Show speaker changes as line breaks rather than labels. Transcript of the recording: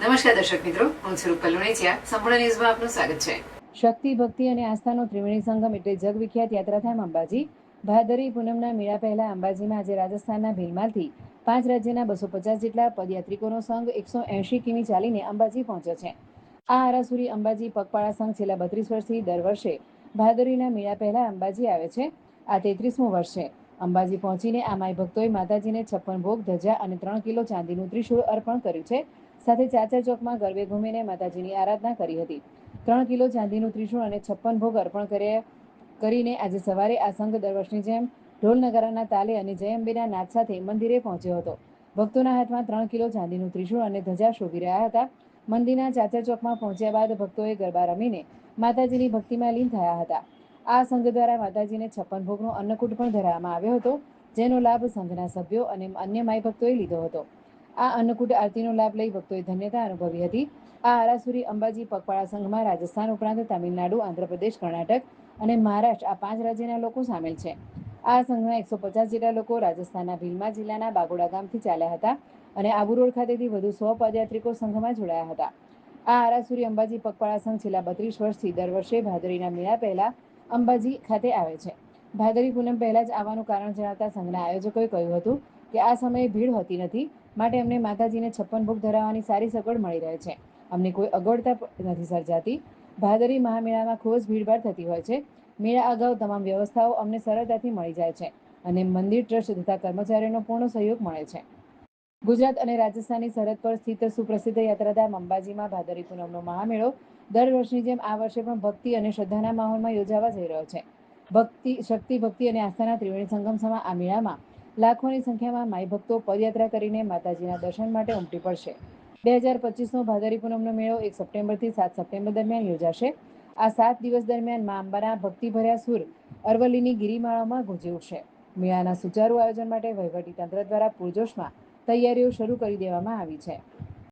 નમસ્કાર દર્શક મિત્રો, હું સ્વરૂપ કલુણેચિયા સંપૂર્ણ ન્યૂઝમાં આપનું સ્વાગત છે. શક્તિ, ભક્તિ અને આસ્થાનો ત્રિવેણી સંગમ એટલે જગવિખ્યાત યાત્રાધામ અંબાજી. ભાદરી પૂનમના મેળા પહેલા અંબાજીમાં આજે રાજસ્થાનના ભીલમાંથી પાંચ રાજ્યના બસો પચાસ જેટલા પદયાત્રિકોનો સંઘ એકસો એંશી કિમી ચાલીને અંબાજી પહોંચ્યો છે. આ આરાસુરી અંબાજી પગપાળા સંઘ છેલ્લા બત્રીસ વર્ષથી દર વર્ષે ભાદરીના મેળા પહેલા અંબાજી આવે છે. આ તેત્રીસમું વર્ષ છે. અંબાજી પહોંચીને આ માય ભક્તોએ માતાજીને છપ્પન ભોગ, ધજા અને ત્રણ કિલો ચાંદીનું ત્રિશૂળ અર્પણ કર્યું છે. સાથે ચાચર ચોકમાં ગરબે ઘૂમીને માતાજીની આરાધના કરી હતી. ત્રણ કિલો ચાંદીનું ત્રિશૂળ અને છપ્પન ભોગ અર્પણ કર્યા કરીને આજે સવારે આ સંઘ દર વર્ષની જેમ ઢોલ નગારાના તાલે અને જય અંબેના નાદ સાથે મંદિરે પહોંચ્યો હતો. ભક્તોના હાથમાં ત્રણ કિલો ચાંદીનું ત્રિશૂળ અને ધજા શોભી રહ્યા હતા. મંદિરના ચાચર ચોકમાં પહોંચ્યા બાદ ભક્તોએ ગરબા રમીને માતાજીની ભક્તિમાં લીન થયા હતા. આ સંઘ દ્વારા માતાજીને છપ્પન ભોગનો અન્નકૂટ પણ ધરાવવામાં આવ્યો હતો, જેનો લાભ સંઘના સભ્યો અને અન્ય માઈ ભક્તોએ લીધો હતો. આ અન્નકૂટ આરતીનો લાભ લઈ ભક્તોએ ધન્યતા અનુભવી હતી. આ આરાસુરી અંબાજી પગપાળા સંઘમાં રાજસ્થાન ઉપરાંત તમિલનાડુ, આંધ્રપ્રદેશ, કર્ણાટક અને મહારાષ્ટ્ર આ પાંચ રાજ્યના લોકો સામેલ છે. આ સંઘના એકસો પચાસ જેટલા લોકો રાજસ્થાનના ભીલમા જિલ્લાના બાગોડા ગામથી ચાલ્યા હતા અને આબુ રોડ ખાતેથી વધુ સો પદયાત્રિકો સંઘમાં જોડાયા હતા. આ આરાસુરી અંબાજી પગપાળા સંઘ છેલ્લા બત્રીસ વર્ષથી દર વર્ષે ભાદરીના મેળા પહેલા અંબાજી ખાતે આવે છે. ભાદરી પૂનમ પહેલા જ આવવાનું કારણ જણાવતા સંઘના આયોજકોએ કહ્યું હતું કે આ સમયે ભીડ હોતી નથી. માટે અમને માતાજીને છપ્પન ભોગ ધરાવવાની સારી સગવડ મળી રહે છે. અમને કોઈ અગવડતા નથી સર્જાતી. ભાદરી મહામેળામાં ખૂબ જ ભીડભાડ થતી હોય છે. મેળા અગાઉ તમામ વ્યવસ્થાઓ અમને સરળતાથી મળી જાય છે અને મંદિર ટ્રસ્ટ તથા કર્મચારીઓનો પૂર્ણ સહયોગ મળે છે. ગુજરાત અને રાજસ્થાનની સરહદ પર સ્થિત સુપ્રસિદ્ધ યાત્રાધામ અંબાજીમાં ભાદરી પૂનમનો મહામેળો દર વર્ષની જેમ આ વર્ષે પણ ભક્તિ અને શ્રદ્ધાના માહોલમાં યોજાવા જઈ રહ્યો છે. ભક્તિ શક્તિ ભક્તિ અને આસ્થાના ત્રિવેણી સંગમ સમા આ મેળામાં લાખોની સંખ્યામાં માઈ ભક્તો પદયાત્રા કરીને માતાજીના દર્શન માટે ઉમટી પડશે. બે હજાર પચીસનો ભાદરી પૂનમનો મેળો એક સપ્ટેમ્બરથી સાત સપ્ટેમ્બર દરમિયાન યોજાશે. આ સાત દિવસ દરમિયાન મા અંબાના ભક્તિભર્યા સુર અરવલ્લીની ગિરિમાળામાં ગુંજી ઉઠશે. મેળાના સુચારુ આયોજન માટે વહીવટી તંત્ર દ્વારા પૂરજોશમાં તૈયારીઓ શરૂ કરી દેવામાં આવી છે.